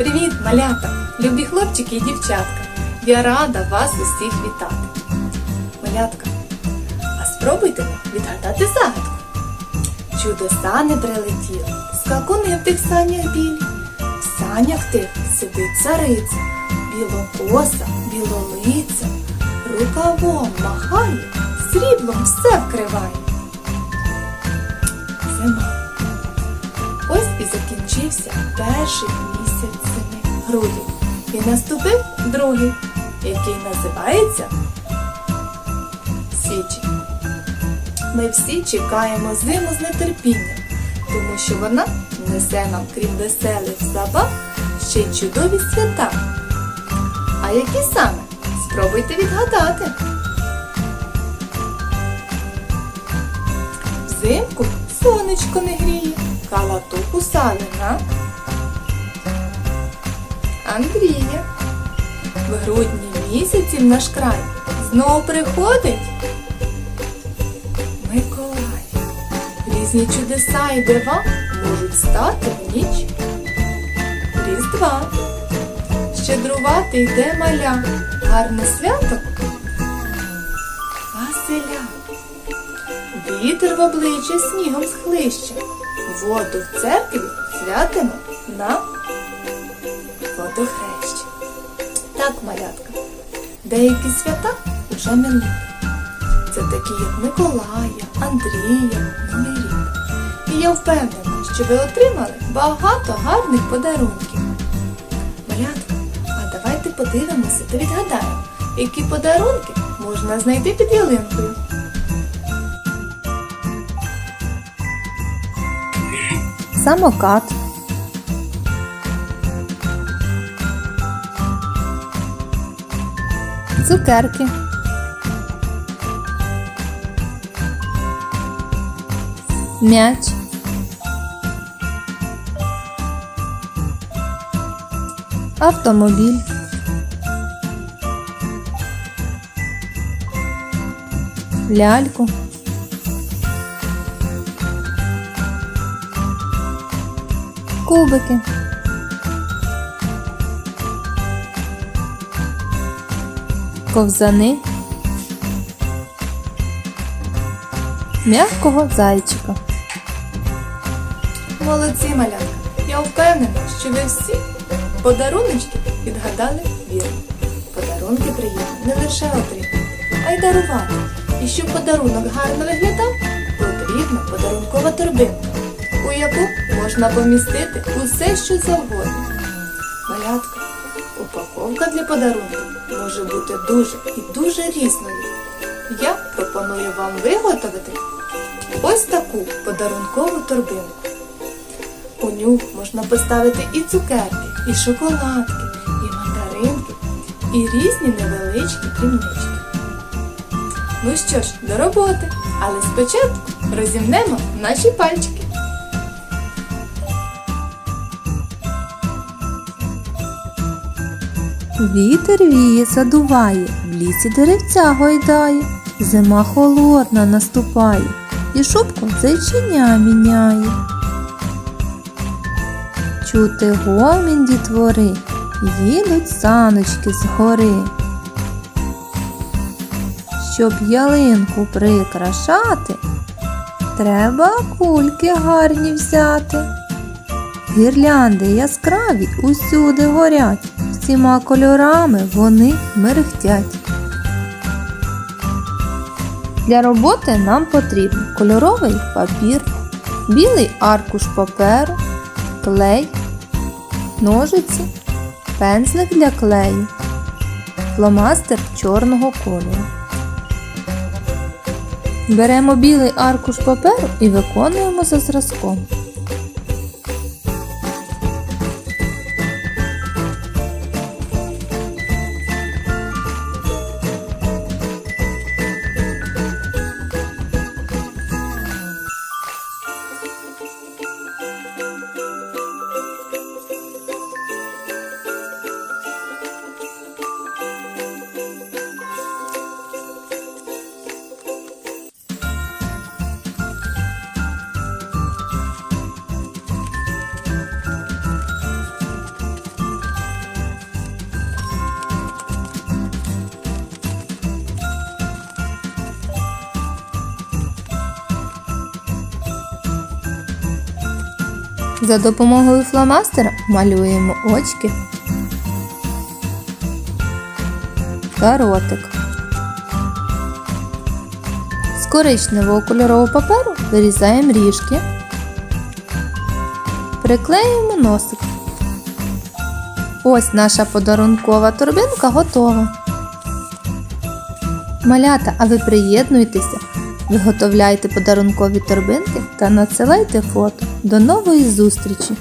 Привіт, малята, любі хлопчики і дівчатка. Я рада вас усіх вітати. Малятка, а спробуйте відгадати загадку. Чудо сани прилетіло, скакуни в тих санях білі. В санях тих сидить цариця, білокоса, білолиця, рукавом махає, сріблом все вкриває. Зима. І закінчився перший місяць зими грудень. І наступив другий, який називається січень. Ми всі чекаємо зиму з нетерпінням, тому що вона несе нам, крім веселих забав, ще й чудові свята. А які саме? Спробуйте відгадати. Взимку сонечко не гріє, калату кусали на Андрія. В грудні місяці в наш край знову приходить Миколай. Різні чудеса і дива можуть стати в ніч Різдва. Щедрувати йде маля, гарне свято Василя. Вітер в обличчя снігом схлище, воду в церкві святимо на водохрещі. Так, малятка, деякі свята уже минули. Це такі, як Миколая, Андрія, рік. І я впевнена, що ви отримали багато гарних подарунків. Малятка, а давайте подивимося та відгадаємо, які подарунки можна знайти під ялинкою. Самокат, цукерки, м'яч, автомобіль, ляльку. Кубики. Ковзани. М'якого зайчика. Молодці, малятка! Я впевнена, що ви всі подаруночки відгадали вірно. Подарунки приємно не лише отримати, а й дарувати. І щоб подарунок гарно виглядав, потрібна подарункова торбинка, у яку можна помістити усе, що завгодно. Малятка, упаковка для подарунків може бути дуже і дуже різною. Я пропоную вам виготовити ось таку подарункову торбинку. У ню можна поставити і цукерки, і шоколадки, і мандаринки, і різні невеличкі дрібнички. Ну що ж, до роботи, але спочатку розімнемо наші пальчики. Вітер віє, задуває, в лісі деревця гойдає, зима холодна наступає, і шубку зайчиня міняє. Чути гомін дітвори, їдуть саночки з гори. Щоб ялинку прикрашати, треба кульки гарні взяти. Гірлянди яскраві усюди горять, всіма кольорами вони мерехтять. Для роботи нам потрібен кольоровий папір, білий аркуш паперу, клей, ножиці, пензлик для клею, фломастер чорного кольору. Беремо білий аркуш паперу і виконуємо за зразком. За допомогою фломастера малюємо очки та ротик. З коричневого кольорового паперу вирізаємо ріжки, приклеюємо носик. Ось наша подарункова торбинка готова. Малята, а ви приєднуйтеся, виготовляйте подарункові торбинки та надсилайте фото. До нової зустрічі!